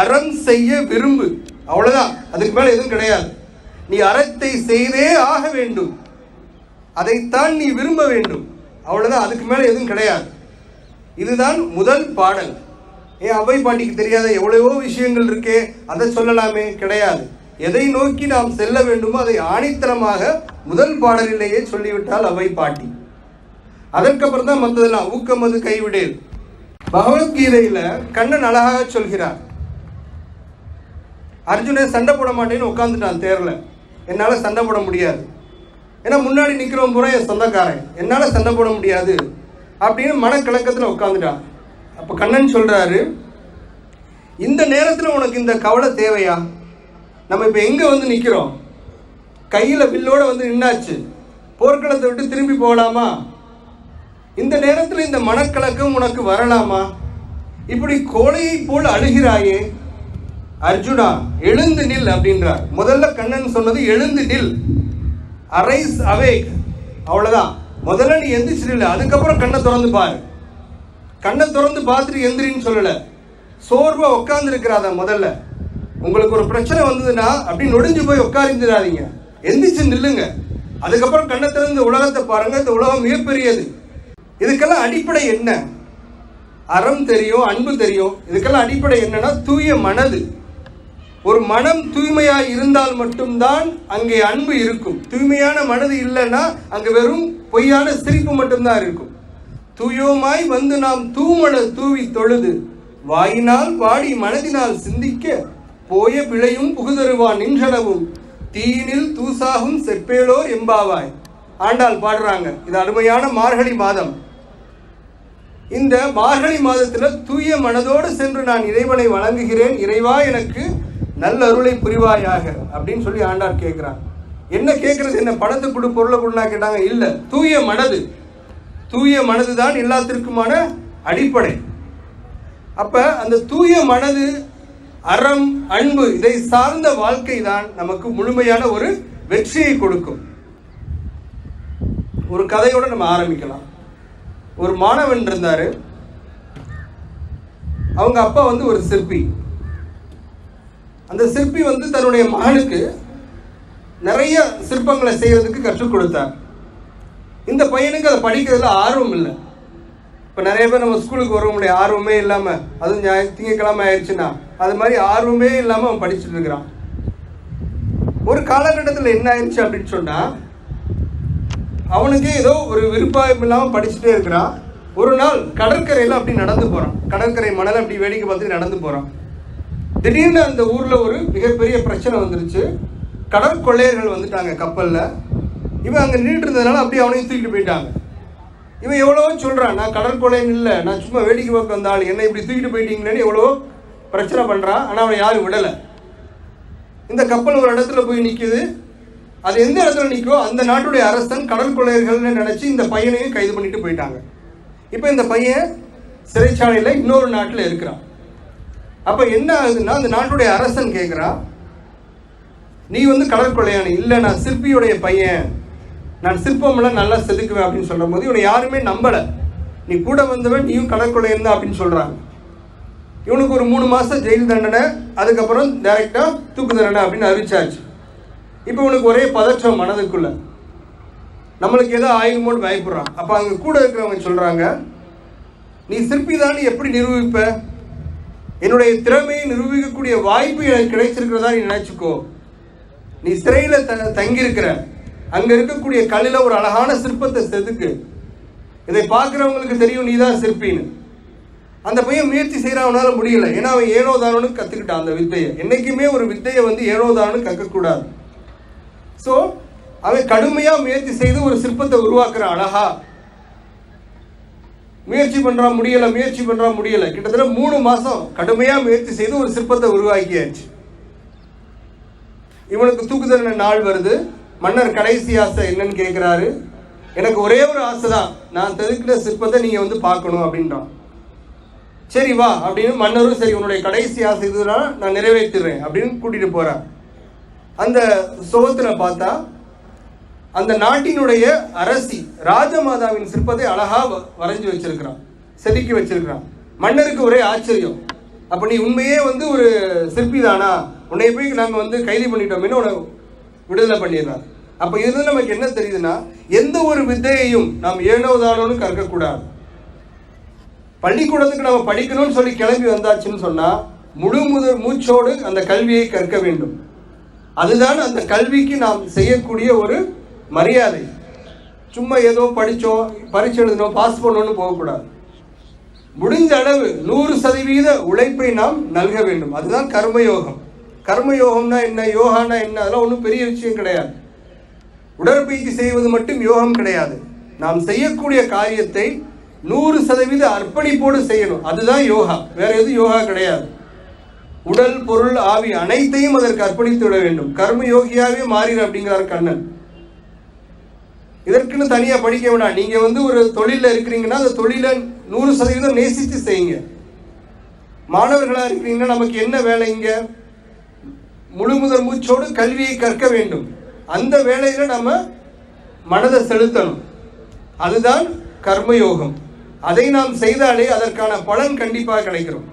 அறம் செய்ய விரும்பு. அவ்வளவுதான். அதுக்கு மேல எதுவும் கிடையாது. நீ அறத்தை செய்தே ஆக வேண்டும். அதைத்தான் நீ விரும்ப வேண்டும். அவ்வளவுதான். அதுக்கு மேல எதுவும் கிடையாது. இதுதான் முதல் பாடல். ஏன் அவை பாட்டிக்கு தெரியாத எவ்வளவோ விஷயங்கள் இருக்கே அதை சொல்லலாமே. கிடையாது. எதை நோக்கி நாம் செல்ல வேண்டுமோ அதை ஆணித்தரமாக முதல் பாடலிலேயே சொல்லிவிட்டால் அவை பாட்டி. அதற்கப்புறம் தான் மற்றதெல்லாம் ஊக்கமது கைவிடேல். பகவத்கீதையில கண்ணன் அழகாக சொல்கிறார். அர்ஜுனன் சண்டை போட மாட்டேன்னு உட்காந்துட்டான் தேரில் என்னால் சண்டை போட முடியாது. ஏன்னா முன்னாடி நிற்கிறவன் பூரா என் சொந்தக்காரன். என்னால் சண்டை போட முடியாது அப்படின்னு மனக்கலக்கத்தில் உட்காந்துட்டான் அப்போ கண்ணன் சொல்கிறாரு இந்த நேரத்தில் உனக்கு இந்த கவலை தேவையா? நம்ம இப்போ எங்கே வந்து நிற்கிறோம் கையில் வில்லோடு வந்து நின்னாச்சு. போர்க்களத்தை விட்டு திரும்பி போகலாமா? இந்த நேரத்தில் இந்த மனக்கலக்கம் உனக்கு வரலாமா? இப்படி கோழையை போல் அழுகிறாயே அர்ஜுனா எழுந்து நில் அப்படின்றார். முதல்ல கண்ணன் சொன்னது எழுந்து நில். அரைஸ் அவேக் அவ்வளவுதான். முதல்ல நீ எந்திரிச்சு அதுக்கப்புறம் கண்ணை திறந்து பாரு. கண்ணை திறந்து பார்த்துட்டு எந்திரின்னு சொல்லல. சோர்வா உட்காந்துருக்கிறாத முதல்ல. உங்களுக்கு ஒரு பிரச்சனை வந்ததுன்னா அப்படி நொடிஞ்சு போய் உட்காந்துடாதீங்க எந்திரிச்சு நில்லுங்க. அதுக்கப்புறம் கண்ணை திறந்து உலகத்தை பாருங்க. இந்த உலகம் மிகப்பெரியது. இதுக்கெல்லாம் அடிப்படை என்ன? அறம் தெரியும் அன்பு தெரியும். இதுக்கெல்லாம் அடிப்படை என்னன்னா தூய மனது. ஒரு மனம் தூய்மையாய் இருந்தால் மட்டும்தான் அங்கே அன்பு இருக்கும். தூய்மையான மனது இல்லைன்னா அங்கே வெறும் பொய்யான சிரிப்பு மட்டும்தான் இருக்கும். தூயோமாய் வந்து நாம் தூமல தூவி தொழுது வாயினால் பாடி மனதினால் சிந்திக்க போய பிழையும் புகுதருவான் நின்றனவும். தீயினில் தூசாகும் செப்பேலோ எம்பாவாய். ஆண்டாள் பாடுறாங்க இது அருமையான மார்கழி மாதம். இந்த மார்கழி மாதத்தில் தூய மனதோடு சென்று நான் இறைவனை வணங்குகிறேன். இறைவா எனக்கு நல்ல அருளை புரிவாயாக அப்படின்னு சொல்லி ஆண்டார் கேட்குறாங்க என்ன கேட்கறது என்ன பணத்தை கொடு பொருளை கொடுனா கேட்டாங்க. இல்லை தூய மனது. தூய மனது தான் எல்லாத்திற்குமான அடிப்படை. அப்போ அந்த தூய மனது அறம் அன்பு இதை சார்ந்த வாழ்க்கை தான் நமக்கு முழுமையான ஒரு வெற்றியை கொடுக்கும். ஒரு கதையோட நம்ம ஆரம்பிக்கலாம். ஒரு மாணவன் இருந்தார். அவங்க அப்பா வந்து ஒரு சிற்பி. அந்த சிற்பி வந்து தன்னுடைய மகனுக்கு நிறைய சிற்பங்களை செய்யறதுக்கு கற்றுக் கொடுத்தார். இந்த பையனுக்கு அதை படிக்கிறதுல ஆர்வம் இல்லை. இப்போ நிறைய பேர் நம்ம ஸ்கூலுக்கு வரவங்களுடைய ஆர்வமே இல்லாமல் அதுவும் ஞாய- திங்கக்கிழமை ஆயிடுச்சுன்னா அது மாதிரி ஆர்வமே இல்லாமல் அவன் படிச்சுட்டு இருக்கிறான். ஒரு காலகட்டத்தில் என்ன ஆயிடுச்சு அப்படின்னு சொன்னால் அவனுக்கு ஏதோ ஒரு விருப்பம் இல்லாமல் படிச்சுட்டே இருக்கிறான். ஒரு நாள் கடற்கரையில் அப்படி நடந்து போகிறான் கடற்கரை மணல் அப்படி வேடிக்கை பார்த்துட்டு நடந்து போகிறான் திடீர்னு அந்த ஊரில் ஒரு மிகப்பெரிய பிரச்சனை வந்துருச்சு. கடற்கொள்ளையர்கள் வந்துட்டாங்க கப்பலில். இவன் அங்கே நின்றுட்டு இருந்ததுனால அப்படியே அவனையும் தூக்கிட்டு போயிட்டாங்க. இவன் எவ்வளோ சொல்கிறான் நான் கடற்கொள்ளையன் இல்லை நான் சும்மா வேடிக்கை பார்க்க வந்த ஆள் என்னை இப்படி தூக்கிட்டு போயிட்டீங்களேன்னு எவ்வளோ பிரச்சனை பண்ணுறான் ஆனால் அவனை யாரும் விடலை. இந்த கப்பல் ஒரு இடத்துல போய் நிற்குது அது எந்த இடத்துல நிற்கோ அந்த நாட்டுடைய அரசன் கடற்கொள்ளையர்கள்னு நினச்சி இந்த பையனையும் கைது பண்ணிட்டு போயிட்டாங்க. இப்போ இந்த பையன் சிறைச்சாலையில் இன்னொரு நாட்டில் இருக்கிறான். அப்போ என்ன ஆகுதுன்னா அந்த நாட்டுடைய அரசன் கேட்குறான் நீ வந்து கடற்கொள்ளையானி இல்லை நான் சிற்பியுடைய பையன். நான் சிற்பம்லாம் நல்லா செதுக்குவேன் அப்படின்னு சொல்லும் போது இவனை யாருமே நம்பலை. நீ கூட வந்தவன் நீயும் கடற்கொள்ளையன் தான் அப்படின்னு சொல்கிறாங்க இவனுக்கு ஒரு மூணு மாதம் ஜெயில் தண்டனை அதுக்கப்புறம் டைரெக்டாக தூக்கு தண்டனை அப்படின்னு அறிவிச்சாச்சு. இப்போ இவனுக்கு ஒரே பதற்றம் மனதுக்குள்ள. நம்மளுக்கு ஏதோ ஆயுமோடு பயப்படுறான். அப்போ அங்கே கூட இருக்கிறவங்க சொல்கிறாங்க நீ சிற்பி தான் எப்படி நிரூபிப்ப? என்னுடைய திறமையை நிரூபிக்கக்கூடிய வாய்ப்பு எனக்கு கிடைச்சிருக்கிறதா நீ நினைச்சுக்கோ. நீ சிறையில் த தங்கியிருக்கிற. அங்கே இருக்கக்கூடிய கல்லில் ஒரு அழகான சிற்பத்தை செதுக்கு. இதை பார்க்குறவங்களுக்கு தெரியும் நீ தான் சிற்பின்னு. அந்த பையன் முயற்சி செய்கிறவனால முடியல. ஏன்னா அவன் ஏனோ தானோன்னு கற்றுக்கிட்டான் அந்த வித்தையை. என்றைக்குமே ஒரு வித்தையை வந்து ஏனோ கற்கக்கூடாது. ஸோ அவன் கடுமையாக முயற்சி செய்து ஒரு சிற்பத்தை உருவாக்குற அழகா. முயற்சி பண்ணுறா முடியலை முயற்சி பண்ணுறா முடியலை. கிட்டத்தட்ட மூணு மாதம் கடுமையாக முயற்சி செய்து ஒரு சிற்பத்தை உருவாக்கியாச்சு. இவனுக்கு தூக்கு தண்டனை நாள் வருது. மன்னர் கடைசி ஆசை என்னன்னு கேட்குறாரு. எனக்கு ஒரே ஒரு ஆசை தான் நான் செதுக்கின சிற்பத்தை நீங்கள் வந்து பார்க்கணும் அப்படின்றான். சரி வா அப்படின்னு மன்னரும் சரி உன்னுடைய கடைசி ஆசை இதுனா நான் நிறைவேற்றிடுறேன் அப்படின்னு கூட்டிகிட்டு போகிறேன் அந்த சுகத்தில் பார்த்தா அந்த நாட்டினுடைய அரசி ராஜமாதாவின் சிற்பத்தை அழகா வ- வச்சிருக்கிறான். செதுக்கி வச்சிருக்கிறான். மன்னருக்கு ஒரே ஆச்சரியம். அப்போ நீ உண்மையே வந்து ஒரு சிற்பி தானா? உன்னை போய் நாங்கள் வந்து கைது பண்ணிட்டோம்னு உன்னை விடுதலை பண்ணிடுறார். அப்போ இதுல நமக்கு என்ன தெரியுதுன்னா எந்த ஒரு வித்தையையும் நாம் ஏனோ தானோன்னு கற்கக்கூடாது. பள்ளிக்கூடத்துக்கு நம்ம படிக்கணும்னு சொல்லி கிளம்பி வந்தாச்சுன்னு சொன்னா முழு முதல் மூச்சோடு அந்த கல்வியை கற்க வேண்டும். அதுதான் அந்த கல்விக்கு நாம் செய்யக்கூடிய ஒரு மரியாதை. சும்மா ஏதோ படித்தோம் பரீட்சை எழுதினோம் பாஸ் பண்ணணும்னு போகக்கூடாது. முடிஞ்ச அளவு நூறு சதவீத உழைப்பை நாம் நல்க வேண்டும். அதுதான் கர்மயோகம். கர்மயோகம்னா என்ன? யோகானா என்ன? அதெல்லாம் ஒன்றும் பெரிய விஷயம் கிடையாது. உடற்பயிற்சி செய்வது மட்டும் யோகம் கிடையாது. நாம் செய்யக்கூடிய காரியத்தை நூறு சதவீத அர்ப்பணிப்போடு செய்யணும். அதுதான் யோகா. வேற எதுவும் யோகா கிடையாது. உடல் பொருள் ஆவி அனைத்தையும் அதற்கு அர்ப்பணித்து விட வேண்டும். கர்ம யோகியாவே மாறிடு அப்படிங்கிறார் கண்ணன். இதற்குன்னு தனியாக படிக்க வேண்டாம் நீங்கள் வந்து ஒரு தொழிலில் இருக்கிறீங்கன்னா அந்த தொழிலை நூறு சதவீதம் நேசித்து செய்யுங்க. மாணவர்களாக இருக்கிறீங்கன்னா நமக்கு என்ன வேலை இங்கே? முழு முதல் மூச்சோடு கல்வியை கற்க வேண்டும். அந்த வேலையில் நம்ம மனதை செலுத்தணும். அதுதான் கர்மயோகம். அதை நாம் செய்தாலே அதற்கான பலன் கண்டிப்பாக கிடைக்கிறோம்.